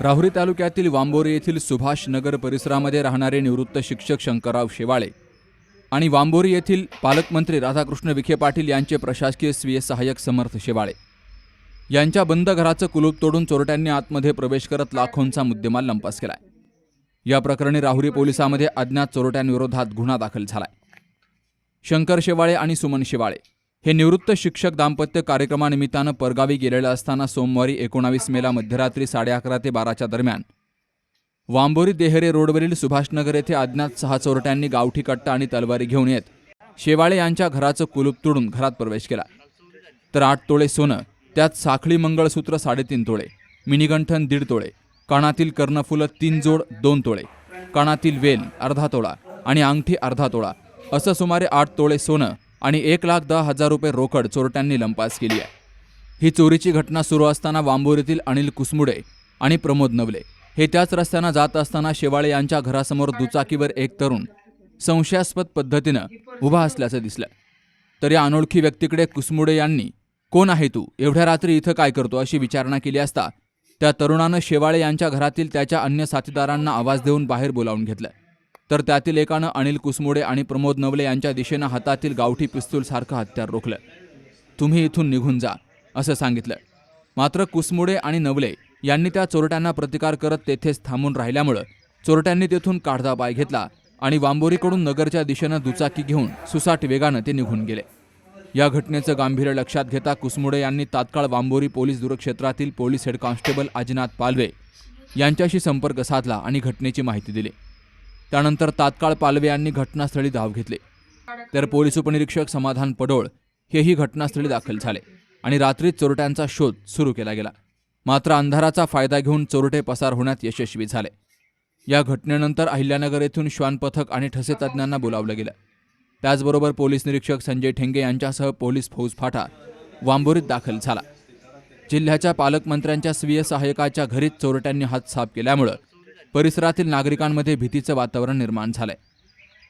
राहुरी तालुक्यातील वांबोरे येथील सुभाष नगर परिसरामध्ये राहणारे निवृत्त शिक्षक शंकरराव शेवाळे आणि वांबोरी येथील पालकमंत्री राधाकृष्ण विखे पाटील यांचे प्रशासकीय स्वीय सहाय्यक समर्थ शेवाळे. यांच्या बंद घराचं कुलूप तोडून चोरट्यांनी आतमध्ये प्रवेश करत लाखोंचा मुद्देमाल लंपास केलाय. या प्रकरणी राहुरी पोलिसामध्ये अज्ञात चोरट्यांविरोधात गुन्हा दाखल झालाय. शंकर शेवाळे आणि सुमन शेवाळे हे निवृत्त शिक्षक दाम्पत्य कार्यक्रमानिमित्तानं परगावी गेलेलं असताना सोमवारी एकोणावीस मेला मध्यरात्री साडे अकरा ते बाराच्या दरम्यान. वांबोरी देहरे रोडवरील सुभाषनगर येथे अज्ञात सहा चोरट्यांनी गावठी कट्टा आणि तलवारी घेऊन येत शेवाळे यांच्या घराचं कुलूप तोडून घरात प्रवेश केला. तर आठ तोळे सोनं त्यात साखळी मंगळसूत्र साडेतीन तोळे मिनिगंठन दीड तोळे कानातील कर्णफुलं तीन जोड दोन तोळे कानातील वेल अर्धा तोळा आणि अंगठी अर्धा तोळा असं सुमारे आठ तोळे सोनं आणि एक लाख दहा हजार रुपये रोकड चोरट्यांनी लंपास केली आहे. ही चोरीची घटना सुरू असताना वांबोरीतील अनिल कुसमुडे आणि प्रमोद नवले हे त्याच रस्त्यानं जात असताना शेवाळे यांच्या घरासमोर दुचाकीवर एक तरुण संशयास्पद पद्धतीनं उभा असल्याचं दिसलं. तर या अनोळखी व्यक्तीकडे कुसमुडे यांनी कोण आहे तू? एवढ्या रात्री इथं काय करतो? अशी विचारणा केली असता त्या तरुणानं शेवाळे यांच्या घरातील त्याच्या अन्य साथीदारांना आवाज देऊन बाहेर बोलावून घेतलं. तर त्यातील एकानं अनिल कुसमुडे आणि प्रमोद नवले यांच्या दिशेनं हातातील गावठी पिस्तूलसारखं हत्यार रोखलं. तुम्ही इथून निघून जा असं सांगितलं. मात्र कुसमुडे आणि नवले यांनी त्या चोरट्यांना प्रतिकार करत तेथेच थांबून राहिल्यामुळं चोरट्यांनी तेथून काढता पाय घेतला आणि वांबोरीकडून नगरच्या दिशेनं दुचाकी घेऊन सुसाट वेगानं ते निघून गेले. या घटनेचं गांभीर्य लक्षात घेता कुसमुडे यांनी तात्काळ Wambori police दूरक्षेत्रातील police head constable Ajinath Palve यांच्याशी संपर्क साधला आणि घटनेची माहिती दिली. त्यानंतर तात्काळ पालवे यांनी घटनास्थळी धाव घेतली. तर पोलीस उपनिरीक्षक समाधान पडोळ हेही घटनास्थळी दाखल झाले आणि रात्री चोरट्यांचा शोध सुरू केला गेला. मात्र अंधाराचा फायदा घेऊन चोरटे पसार होण्यात यशस्वी झाले. या घटनेनंतर अहिल्यानगर येथून श्वान पथक आणि ठसे तज्ज्ञांना बोलावलं गेलं. त्याचबरोबर पोलीस निरीक्षक संजय ठेंगे यांच्यासह पोलीस फौज फाटा वांबोरीत दाखल झाला. जिल्ह्याच्या पालकमंत्र्यांच्या स्वीय सहाय्यकाच्या घरीच चोरट्यांनी हात साफ केल्यामुळं परिसरातील नागरिकांमध्ये भीतीचं वातावरण निर्माण झालंय.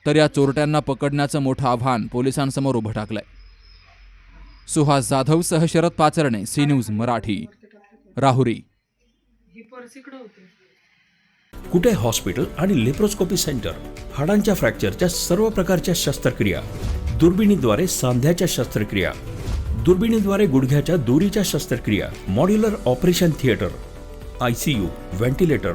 तर या चोरट्यांना पकडण्याचं मोठं आव्हान पोलिसांसमोर उभं टाकलंय. सुहास जाधव सह शरद पाचरणे सी न्यूज मराठी राहुरी. कुठे हॉस्पिटल आणि लेप्रोस्कोपी सेंटर? हाडांच्या फ्रॅक्चरच्या सर्व प्रकारच्या शस्त्रक्रिया. दुर्बिणीद्वारे सांध्याच्या शस्त्रक्रिया. दुर्बिणीद्वारे गुडघ्याच्या दोरीच्या शस्त्रक्रिया. Modular operation theatre. I C U ventilator